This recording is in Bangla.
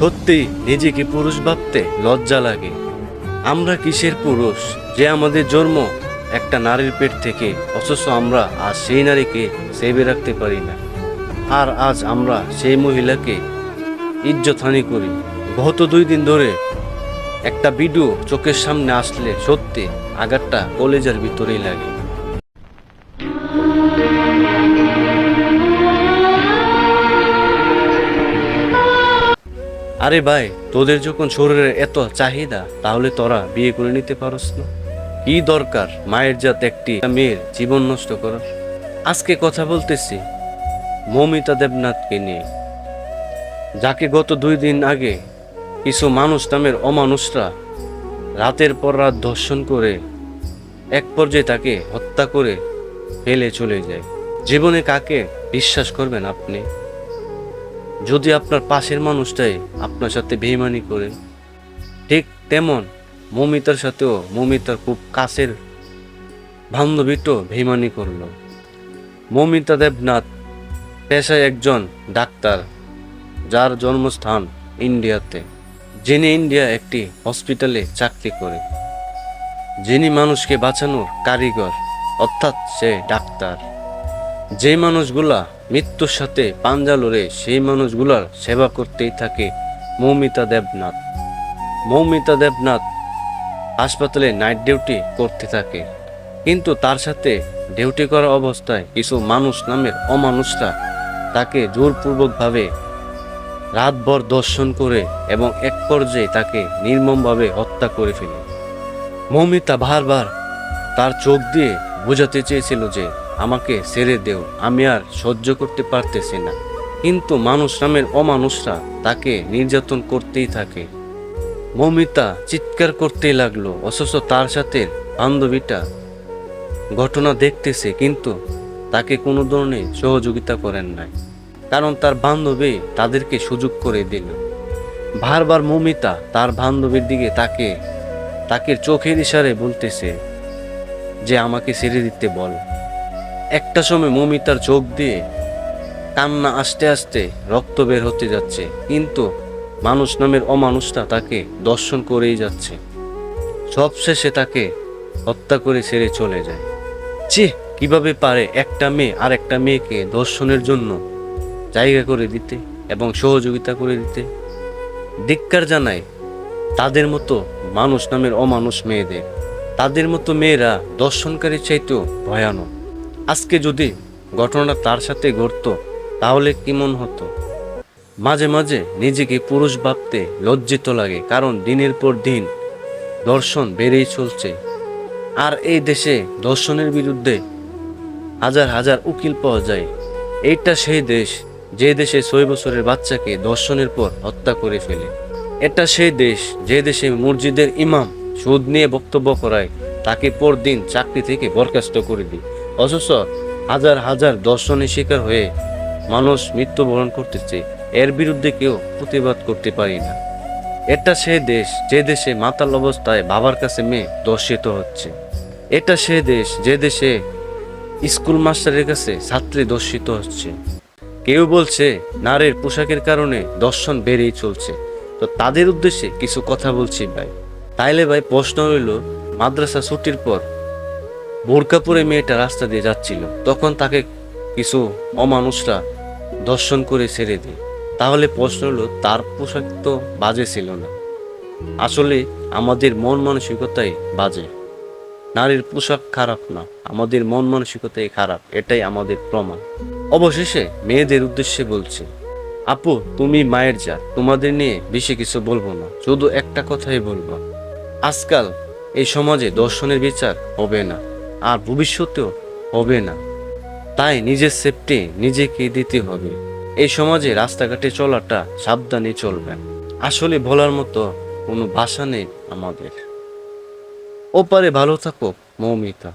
সত্যি নিজেকে পুরুষ ভাবতে লজ্জা লাগে। আমরা কিসের পুরুষ? যে আমাদের জন্ম একটা নারীর পেট থেকে, অথচ আমরা আজ সেই নারীকে সেবে রাখতে পারি না। আর আজ আমরা সেই মহিলাকে ইজ্জতহানি করি। গত দুই দিন ধরে একটা ভিডিও চোখের সামনে আসলে সত্যি আঘাতটা কলেজের ভিতরেই লাগে। আরে ভাই, তোদের যখন শরীরের এত চাহিদা, তাহলে তোরা বিয়ে করে নিতে পারস না। কি দরকার মায়ের জাত একটি মেয়ের জীবন নষ্ট করার? আজকে কথা বলতেছি মমিতা দেবনাথকে নিয়ে। যাকে গত দুই দিন আগে কিছু মানুষ নামের অমানুষরা রাতের পর রাত ধর্ষণ করে এক পর্যায়ে তাকে হত্যা করে ফেলে চলে যায়। জীবনে কাকে বিশ্বাস করবেন আপনি? যদি আপনার পাশের মানুষটাই আপনার সাথে বেইমানি করে, ঠিক তেমন মমিতার সাথেও মমিতার খুব কাছের বান্ধবীটো বেইমানি করল। মমিতা দেবনাথ পেশায় একজন ডাক্তার, যার জন্মস্থান ইন্ডিয়াতে, যিনি ইন্ডিয়া একটি হসপিটালে চাকরি করে। যিনি মানুষকে বাঁচানোর কারিগর, অর্থাৎ সে ডাক্তার। যে মানুষগুলা মৃত্যুর সাথে পাঞ্জা লড়ে সেই মানুষগুলার সেবা করতেই থাকে মৌমিতা দেবনাথ। মৌমিতা দেবনাথ হাসপাতালে নাইট ডিউটি করতে থাকে। কিন্তু তার সাথে ডিউটি করা অবস্থায় কিছু মানুষ নামের অমানুষরা তাকে জোরপূর্বকভাবে রাতভর দর্শন করে এবং এক পর্যায়ে তাকে নির্মমভাবে হত্যা করে ফেলে। মৌমিতা বারবার তার চোখ দিয়ে বোঝাতে চেয়েছিল যে আমাকে ছেড়ে দেও। আমি আর সহ্য করতে পারতেছি না। কিন্তু মানুষ নামের অমানুষরা তাকে নির্যাতন করতেই থাকে। মমিতা চিৎকার করতেই লাগল, অথচ তার সাথে বান্ধবীটা ঘটনা দেখতেছে, কিন্তু তাকে কোনো ধরনের সহযোগিতা করেন নাই। কারণ তার বান্ধবী তাদেরকে সুযোগ করে দিল। বারবার মমিতা তার বান্ধবীর দিকে তাকে তাকে চোখের ইশারে বলতেছে যে, আমাকে ছেড়ে দিতে বল। একটা সময় মমিতার চোখ দিয়ে কান্না আস্তে আস্তে রক্ত বের হতে যাচ্ছে। কিন্তু মানুষ নামের অমানুষটা তাকে দর্শন করেই যাচ্ছে। সবশেষে তাকে হত্যা করে ছেড়ে চলে যায়। চি কীভাবে পারে একটা মেয়ে আর একটা মেয়েকে দর্শনের জন্য জায়গা করে দিতে এবং সহযোগিতা করে দিতে? ধিক্কার জানায়, তাদের মতো মানুষ নামের অমানুষ মেয়েদের। তাদের মতো মেয়েরা দর্শনকারীর চাইতেও ভয়ানক। আজকে যদি ঘটনাটা তার সাথে ঘটতো, তাহলে কেমন হতো? মাঝে মাঝে নিজেকে পুরুষ ভাবতে লজ্জিত লাগে, কারণ দিনের পর দিন দর্শন বেড়েই চলছে। আর এই দেশে দর্শনের বিরুদ্ধে হাজার হাজার উকিল পাওয়া যায়। এইটা সেই দেশ, যে দেশে ছয় বছরের বাচ্চাকে দর্শনের পর হত্যা করে ফেলে। এটা সেই দেশ, যে দেশে মসজিদের ইমাম সুদ নিয়ে বক্তব্য করায় তাকে পরদিন চাকরি থেকে বরখাস্ত করে দিই অথচ হাজার হাজার দর্শনের শিকার হয়ে মানুষ মৃত্যুবরণ করতেছে। এর বিরুদ্ধে কেউ প্রতিবাদ করতে পারি না। এটা সে দেশ, যে দেশে মাতাল অবস্থায় বাবার কাছে মেয়ে দর্শিত হচ্ছে। এটা সে দেশ, যে দেশে স্কুল মাস্টারের কাছে ছাত্রী দর্শিত হচ্ছে। কেউ বলছে, নারীর পোশাকের কারণে দর্শন বেড়েই চলছে। তো তাদের উদ্দেশ্যে কিছু কথা বলছি ভাই। তাইলে ভাই প্রশ্ন হইল মাদ্রাসা ছুটির পর বোরকা পরে মেয়েটা রাস্তা দিয়ে যাচ্ছিল। তখন তাকে কিছু অমানুষরা দর্শন করে ছেড়ে দেয়। তাহলে প্রশ্ন হলো, তার পোশাক তো বাজে ছিল না। আসলে আমাদের মন মানসিকতাই বাজে। নারীর পোশাক খারাপ না, আমাদের মন মানসিকতাই খারাপ, এটাই আমাদের প্রমাণ। অবশেষে মেয়েদের উদ্দেশ্যে বলছি, আপু, তুমি মায়ের যা তোমাদের নিয়ে বেশি কিছু বলব না, শুধু একটা কথাই বলব। আজকাল এই সমাজে দর্শনের বিচার হবে না। আর ভবিষ্যতেও হবে না। তাই নিজের সেফটি নিজেকে দিতে হবে। এই সমাজে রাস্তাঘাটে চলাটা সাবধানে চলবে। আসলে বলার মতো কোনো ভাষা নেই আমাদের। ওপারে ভালো থাকো, মৌমিতা।